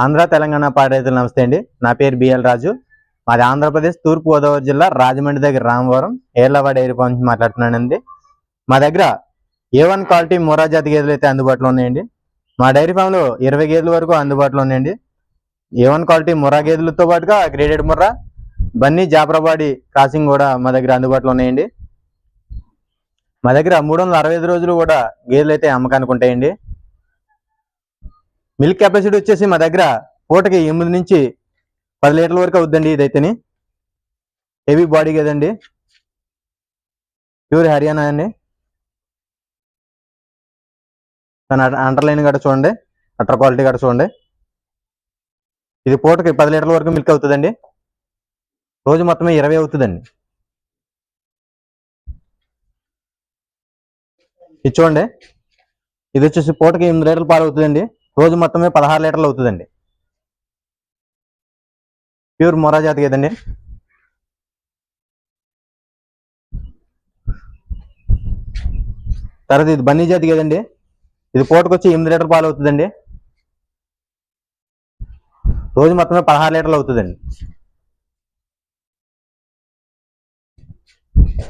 ఆంధ్ర తెలంగాణ పాడి రైతులు నమస్తే అండి. నా పేరు బిఎల్ రాజు. మాది ఆంధ్రప్రదేశ్ తూర్పు గోదావరి జిల్లా రాజమండ్రి దగ్గర రామవరం ఏర్లవాడ డైరీ ఫార్మ్ నుంచి మాట్లాడుతున్నానండి. మా దగ్గర ఏ వన్ క్వాలిటీ మొరా జాతి గేదెలు అయితే అందుబాటులో ఉన్నాయండి. మా డైరీ ఫామ్లో ఇరవై గేదెల వరకు అందుబాటులో ఉన్నాయండి. ఏ వన్ క్వాలిటీ మొరా గేదెలతో పాటుగా గ్రేడెడ్ మొర్రా బన్నీ జాఫరాబాడి క్రాసింగ్ కూడా మా దగ్గర అందుబాటులో ఉన్నాయండి. మా దగ్గర మూడు వందల అరవై ఐదు రోజులు కూడా గేదెలు అయితే అమ్మకానికి ఉంటాయండి. మిల్క్ కెపాసిటీ వచ్చేసి మా దగ్గర పూటకి ఎనిమిది నుంచి పది లీటర్ల వరకు అవుద్దండి ఇదైతేని. హెవీ బాడీ కదండి. ప్యూర్ హర్యానా అండి. తన అండర్లైన్ గట్ట చూడండి. అటర్ క్వాలిటీ గట్ట చూడండి. ఇది పూటకి పది లీటర్ల వరకు మిల్క్ అవుతుందండి. రోజు మొత్తమే ఇరవై అవుతుందండి. ఇది చూడండి. ఇది వచ్చేసి పూటకి ఎనిమిది లీటర్లు పాలు అవుతుందండి. రోజు మొత్తమే పదహారు లీటర్లు అవుతుందండి. ప్యూర్ మొరా జాతి కదండి. తర్వాత ఇది బన్నీ జాతి కదండి. ఇది పూటకొచ్చి ఎనిమిది లీటర్ పాలు అవుతుందండి. రోజు మొత్తమే పదహారు లీటర్లు అవుతుందండి.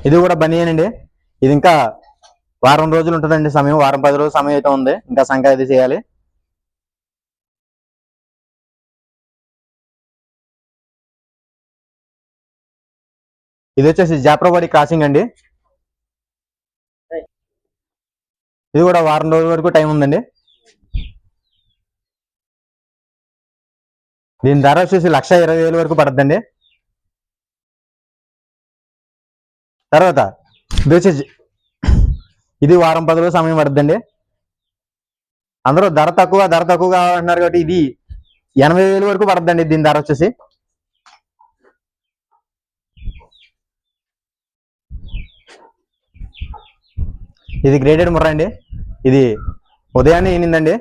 ఇది కూడా బనియనండి ఇది ఇంకా వారం రోజులు ఉంటుందండి సమయం. వారం పది రోజులు సమయం అయితే ఉంది. ఇంకా సంక్రాంతి చేయాలి. ఇది వచ్చేసి జాప్రవాడి క్రాసింగ్ అండి. ఇది కూడా వారం రోజుల వరకు టైం ఉందండి. దీని ధర వచ్చేసి లక్ష ఇరవై వేలు వరకు పడుతుందండి. తర్వాత ఇది వచ్చేసి ఇది వారం పది రోజులు సమయం పడుతుందండి. అందరూ ధర తక్కువ ధర తక్కువ కావాలంటున్నారు కాబట్టి ఇది ఎనభై వేలు వరకు పడుతుందండి దీని ధర వచ్చేసి. ఇది గ్రేడెడ్ ముర్రా అండి. ఇది ఉదయాన్నే ఈనిందండి.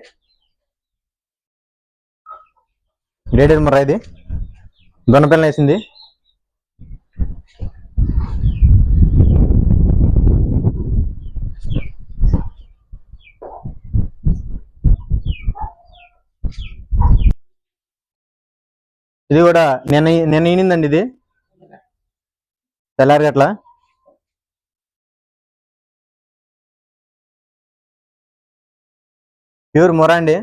గ్రేడెడ్ ముర్రా ఇది. దొనపిల్ల వేసింది. ఇది కూడా నిన్న నిన్న ఈనిందండి ఇది. తెల్లారి గట్ల. ప్యూర్ మొర అండి?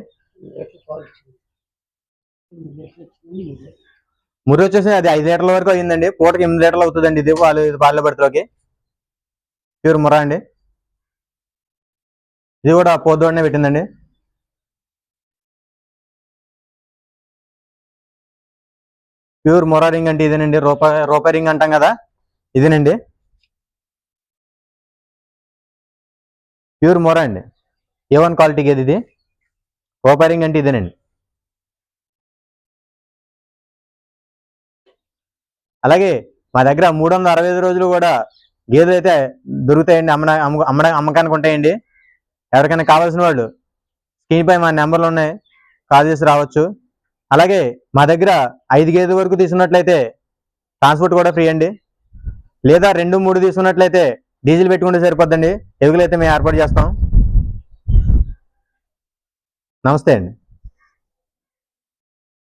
మురి వచ్చేసి అది ఐదు లీటర్ల వరకు అయిందండి పూటకి ఎనిమిది లీటర్లు అవుతుందండి ఇది పాలు పాల బడిలోకి ప్యూర్ ముర అండి? ఇది కూడా పోదోడనే పెట్టిందండి. ప్యూర్ మొరా రింగ్ అంటే ఇదేనండి. రూప రూప రింగ్ అంటాం కదా ఇదేనండి. ప్యూర్ మొరా అండి. ఏ వన్ క్వాలిటీకి ఇది? రూపాయి అంటే ఇదేనండి. అలాగే మా దగ్గర మూడు వందల అరవై ఐదు రోజులు కూడా గేదెలు అయితే దొరుకుతాయండి అమ్మడ అమ్మ అమ్మడ అమ్మకానికి ఉంటాయండి. ఎవరికైనా కావాల్సిన వాళ్ళు స్క్రీన్ పై మా నెంబర్లు ఉన్నాయి కాల్ చేసి రావచ్చు. అలాగే మా దగ్గర ఐదు గేదెల వరకు తీసుకున్నట్లయితే ట్రాన్స్పోర్ట్ కూడా ఫ్రీ అండి. లేదా రెండు మూడు తీసుకున్నట్లయితే డీజిల్ పెట్టుకుంటే సరిపోద్దండి. ఎగులైతే మేము ఏర్పాటు చేస్తాం. నమస్తే అండి.